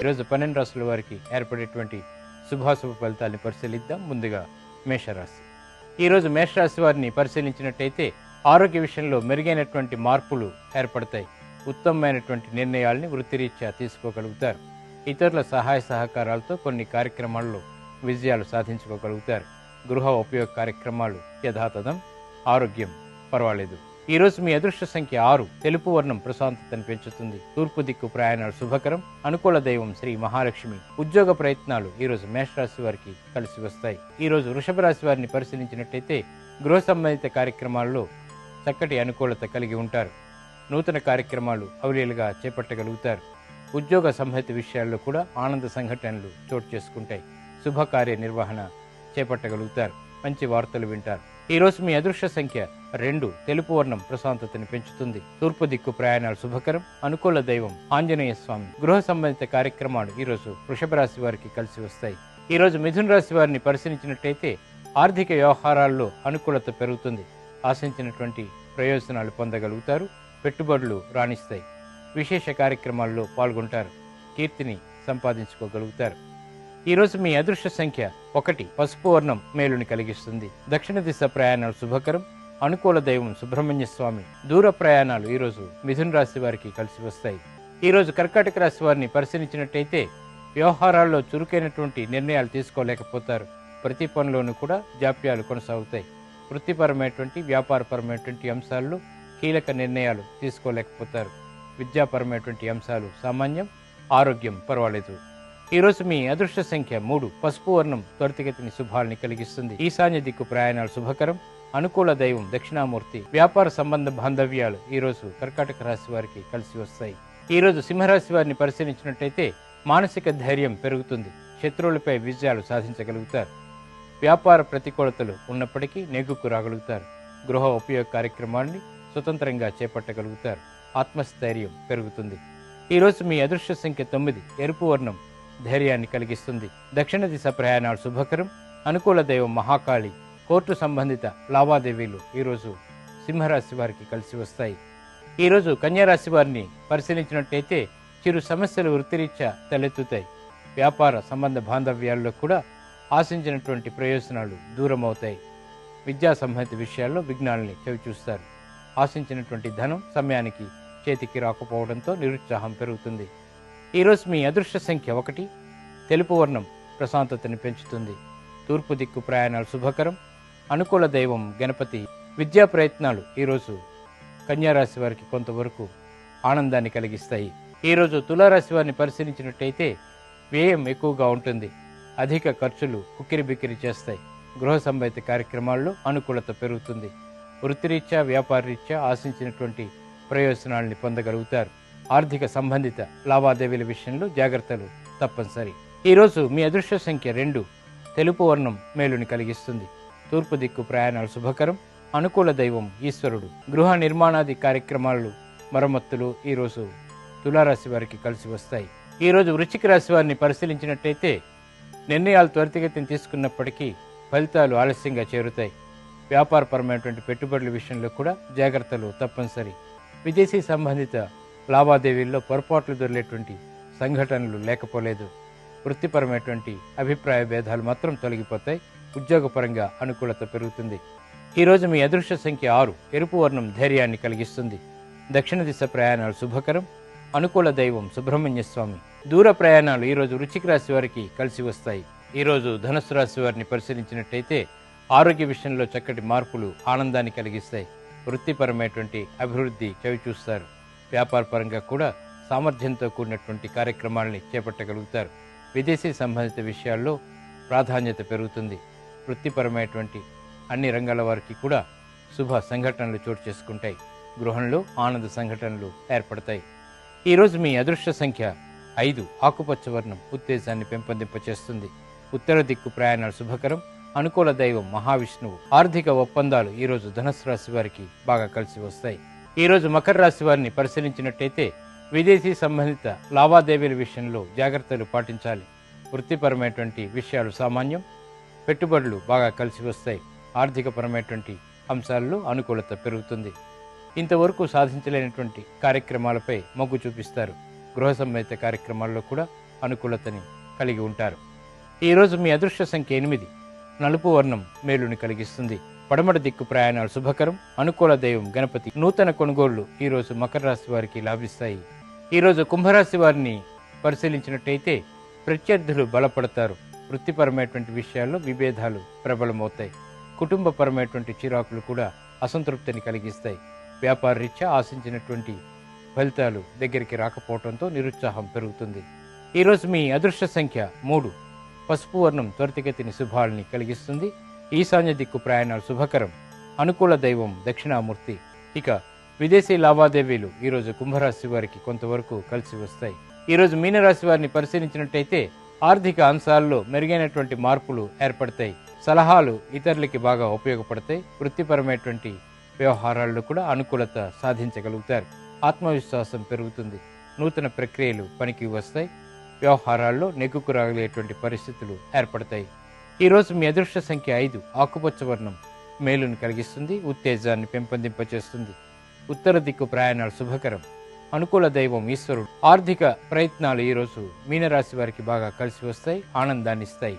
ఈరోజు పన్నెండు రాసుల వారికి ఏర్పడేటువంటి శుభాశుభ ఫలితాలను పరిశీలిద్దాం. ముందుగా మేషరాశి. ఈరోజు మేషరాశి వారిని పరిశీలించినట్టయితే ఆరోగ్య విషయంలో మెరుగైనటువంటి మార్పులు ఏర్పడతాయి. ఉత్తమమైనటువంటి నిర్ణయాల్ని వృత్తిరీత్యా తీసుకోగలుగుతారు. ఇతరుల సహాయ సహకారాలతో కొన్ని కార్యక్రమాల్లో విజయాలు సాధించుకోగలుగుతారు. గృహ ఉపయోగ కార్యక్రమాలు యథాతథం ఆరోగ్యం పర్వాలేదు. ఈరోజు మీ అదృష్ట సంఖ్య ఆరు. తెలుపు వర్ణం ప్రశాంతతను పెంచుతుంది. తూర్పు దిక్కు ప్రయాణాలు శుభకరం. అనుకూల దైవం శ్రీ మహాలక్ష్మి. ఉద్యోగ ప్రయత్నాలు ఈరోజు మేషరాశి వారికి కలిసి వస్తాయి. ఈరోజు వృషభ రాశి వారిని పరిశీలించినట్టయితే గృహ సంబంధిత కార్యక్రమాల్లో చక్కటి అనుకూలత కలిగి ఉంటారు. నూతన కార్యక్రమాలు అవలీలుగా చేపట్టగలుగుతారు. ఉద్యోగ సంహిత విషయాల్లో కూడా ఆనంద సంఘటనలు చోటు చేసుకుంటాయి. శుభకార్య నిర్వహణ చేపట్టగలుగుతారు. మంచి వార్తలు వింటారు. ఈరోజు మీ అదృష్ట సంఖ్య రెండు. తెలుపు వర్ణం ప్రశాంతతని పెంచుతుంది. తూర్పు దిక్కు ప్రయాణాలు శుభకరం. అనుకూల దైవం ఆంజనేయ స్వామి. గృహ సంబంధిత కార్యక్రమాలు ఈరోజు వృషభ రాశి వారికి కలిసి వస్తాయి. ఈ రోజు మిథున రాశి వారిని పరిశీలించినట్టయితే ఆర్థిక వ్యవహారాల్లో అనుకూలత పెరుగుతుంది. ఆశించినటువంటి ప్రయోజనాలు పొందగలుగుతారు. పెట్టుబడులు రాణిస్తాయి. విశేష కార్యక్రమాల్లో పాల్గొంటారు. కీర్తిని సంపాదించుకోగలుగుతారు. ఈరోజు మీ అదృష్ట సంఖ్య ఒకటి. పసుపు వర్ణం మేలుని కలిగిస్తుంది. దక్షిణ దిశ ప్రయాణాలు శుభకరం. అనుకూల దైవం సుబ్రహ్మణ్య స్వామి దూర ప్రయాణాలు ఈరోజు మిథున్ మిథున రాశి వారికి కలిసి వస్తాయి. ఈరోజు కర్కాటక రాశి వారిని పరిశీలించినట్టయితే వ్యవహారాల్లో చురుకైనటువంటి నిర్ణయాలు తీసుకోలేకపోతారు. ప్రతి పనిలోనూ కూడా జాప్యాలు కొనసాగుతాయి. వృత్తిపరమైనటువంటి వ్యాపారపరమైనటువంటి అంశాల్లో కీలక నిర్ణయాలు తీసుకోలేకపోతారు. విద్యాపరమైనటువంటి అంశాలు సామాన్యం ఆరోగ్యం పర్వాలేదు. ఈ రోజు మీ అదృష్ట సంఖ్య మూడు. పసుపు వర్ణం త్వరితగతిని శుభాలని కలిగిస్తుంది. ఈశాన్య దిక్కు ప్రయాణాలు శుభకరం. అనుకూల దైవం దక్షిణామూర్తి. వ్యాపార సంబంధ బాంధవ్యాలు ఈ రోజు కర్కాటక రాశి వారికి కలిసి వస్తాయి. ఈ రోజు సింహరాశి వారిని పరిశీలించినట్టయితే మానసిక ధైర్యం పెరుగుతుంది. శత్రువులపై విజయాలు సాధించగలుగుతారు. వ్యాపార ప్రతికూలతలు ఉన్నప్పటికీ నెగ్గుకు రాగలుగుతారు. గృహ ఉపయోగ కార్యక్రమాన్ని స్వతంత్రంగా చేపట్టగలుగుతారు. ఆత్మస్థైర్యం పెరుగుతుంది. ఈ రోజు మీ అదృష్ట సంఖ్య తొమ్మిది. ఎరుపు వర్ణం ధైర్యాన్ని కలిగిస్తుంది. దక్షిణ దిశ ప్రయాణాలు శుభకరం. అనుకూల దైవం మహాకాళి. కోర్టు సంబంధిత లావాదేవీలు ఈరోజు సింహరాశి వారికి కలిసి వస్తాయి. ఈరోజు కన్యారాశి వారిని పరిశీలించినట్టయితే చిరు సమస్యలు వృత్తిరీత్యా తలెత్తుతాయి. వ్యాపార సంబంధ బాంధవ్యాల్లో కూడా ఆశించినటువంటి ప్రయోజనాలు దూరం అవుతాయి విద్యా సంబంధిత విషయాల్లో విఘ్నాలని చవిచూస్తారు. ఆశించినటువంటి ధనం సమయానికి చేతికి రాకపోవడంతో నిరుత్సాహం పెరుగుతుంది. ఈరోజు మీ అదృష్ట సంఖ్య ఒకటి. తెలుపు వర్ణం ప్రశాంతతని పెంచుతుంది. తూర్పు దిక్కు ప్రయాణాలు శుభకరం. అనుకూల దైవం గణపతి విద్యా ప్రయత్నాలు ఈరోజు కన్యారాశి వారికి కొంతవరకు ఆనందాన్ని కలిగిస్తాయి. ఈరోజు తులారాశి వారిని పరిశీలించినట్టయితే వ్యయం ఎక్కువగా ఉంటుంది. అధిక ఖర్చులు ఉక్కిరి బిక్కిరి చేస్తాయి. గృహ సంబంధిత కార్యక్రమాల్లో అనుకూలత పెరుగుతుంది. వృత్తిరీత్యా వ్యాపారరీత్యా ఆశించినటువంటి ప్రయోజనాల్ని పొందగలుగుతారు. ఆర్థిక సంబంధిత లావాదేవీల విషయంలో జాగ్రత్తలు తప్పనిసరి. ఈరోజు మీ అదృష్ట సంఖ్య రెండు తెలుపు వర్ణం మేలుని కలిగిస్తుంది. తూర్పు దిక్కు ప్రయాణాలు శుభకరం అనుకూల దైవం ఈశ్వరుడు. గృహ నిర్మాణాది కార్యక్రమాలు మరమ్మత్తులు ఈరోజు తులారాశి వారికి కలిసి వస్తాయి. ఈరోజు వృశ్చిక రాశి వారిని పరిశీలించినట్టయితే నిర్ణయాలు త్వరితగతిని తీసుకున్నప్పటికీ ఫలితాలు ఆలస్యంగా చేరుతాయి. వ్యాపారపరమైనటువంటి పెట్టుబడుల విషయంలో కూడా జాగ్రత్తలు తప్పనిసరి. విదేశీ సంబంధిత లావాదేవీల్లో పొరపాట్లు దొరికేటువంటి సంఘటనలు లేకపోలేదు. వృత్తిపరమైనటువంటి అభిప్రాయ భేదాలు మాత్రం తొలగిపోతాయి. ఉద్యోగపరంగా అనుకూలత పెరుగుతుంది. ఈరోజు మీ అదృష్ట సంఖ్య ఆరు. ఎరుపు వర్ణం ధైర్యాన్ని కలిగిస్తుంది. దక్షిణ దిశ ప్రయాణాలు శుభకరం. అనుకూల దైవం సుబ్రహ్మణ్య స్వామి. దూర ప్రయాణాలు ఈరోజు వృశ్చిక రాశి వారికి కలిసి వస్తాయి. ఈరోజు ధనుసు రాశి వారిని పరిశీలించినట్టయితే ఆరోగ్య విషయంలో చక్కటి మార్పులు ఆనందాన్ని కలిగిస్తాయి. వృత్తిపరమైనటువంటి అభివృద్ధి చవిచూస్తారు. వ్యాపారపరంగా కూడా సామర్థ్యంతో కూడినటువంటి కార్యక్రమాల్ని చేపట్టగలుగుతారు. విదేశీ సంబంధిత విషయాల్లో ప్రాధాన్యత పెరుగుతుంది. వృత్తిపరమైనటువంటి అన్ని రంగాల వారికి కూడా శుభ సంఘటనలు చోటు చేసుకుంటాయి. గృహంలో ఆనంద సంఘటనలు ఏర్పడతాయి. ఈరోజు మీ అదృష్ట సంఖ్య ఐదు. ఆకుపచ్చ వర్ణం ఉత్తేజాన్ని పెంపొందింపచేస్తుంది. ఉత్తర దిక్కు ప్రయాణాలు శుభకరం. అనుకూల దైవం మహావిష్ణువు. ఆర్థిక ఒప్పందాలు ఈరోజు ధనుసు రాశి వారికి బాగా కలిసి వస్తాయి. ఈరోజు మకర రాశి వారిని పరిశీలించినట్టయితే విదేశీ సంబంధిత లావాదేవీల విషయంలో జాగ్రత్తలు పాటించాలి. వృత్తిపరమైనటువంటి విషయాలు సామాన్యం పెట్టుబడులు బాగా కలిసి వస్తాయి. ఆర్థికపరమైనటువంటి అంశాల్లో అనుకూలత పెరుగుతుంది. ఇంతవరకు సాధించలేనటువంటి కార్యక్రమాలపై మొగ్గు చూపిస్తారు. గృహ సంబంధిత కార్యక్రమాల్లో కూడా అనుకూలతని కలిగి ఉంటారు. ఈరోజు మీ అదృష్ట సంఖ్య ఎనిమిది. నలుపు వర్ణం మేలుని కలిగిస్తుంది. పడమడ దిక్కు ప్రయాణాలు శుభకరం. అనుకూల దైవం గణపతి. నూతన కొనుగోళ్ళు ఈరోజు మకర రాశి వారికి లాభిస్తాయి. ఈరోజు కుంభరాశి వారిని పరిశీలించినట్టయితే ప్రత్యర్థులు బలపడతారు. వృత్తిపరమైనటువంటి విషయాల్లో విభేదాలు ప్రబలమవుతాయి. కుటుంబపరమైనటువంటి చిరాకులు కూడా అసంతృప్తిని కలిగిస్తాయి. వ్యాపార రీత్యా ఆశించినటువంటి ఫలితాలు దగ్గరికి రాకపోవడంతో నిరుత్సాహం పెరుగుతుంది. ఈరోజు మీ అదృష్ట సంఖ్య మూడు. పసుపు వర్ణం త్వరితగతిని శుభాలని కలిగిస్తుంది. ఈశాన్య దిక్కు ప్రయాణాలు శుభకరం. అనుకూల దైవం దక్షిణామూర్తి. ఇక విదేశీ లావాదేవీలు ఈరోజు కుంభరాశి వారికి కొంతవరకు కలిసి వస్తాయి. ఈరోజు మీనరాశి వారిని పరిశీలించినట్టయితే ఆర్థిక అంశాల్లో మెరుగైనటువంటి మార్పులు ఏర్పడతాయి. సలహాలు ఇతరులకి బాగా ఉపయోగపడతాయి. వృత్తిపరమైనటువంటి వ్యవహారాల్లో కూడా అనుకూలత సాధించగలుగుతారు. ఆత్మవిశ్వాసం పెరుగుతుంది. నూతన ప్రక్రియలు పనికి వస్తాయి. వ్యవహారాల్లో నెగ్గుకు రాగలిగేటువంటి పరిస్థితులు ఏర్పడతాయి. ఈరోజు మీ అదృష్ట సంఖ్య ఐదు. ఆకుపచ్చ వర్ణం మేలును కలిగిస్తుంది ఉత్తేజాన్ని పెంపొందింపచేస్తుంది. ఉత్తర దిక్కు ప్రయాణాలు శుభకరం. అనుకూల దైవం ఈశ్వరుడు. ఆర్థిక ప్రయత్నాలు ఈరోజు మీనరాశి వారికి బాగా కలిసి వస్తాయి ఆనందాన్ని ఇస్తాయి.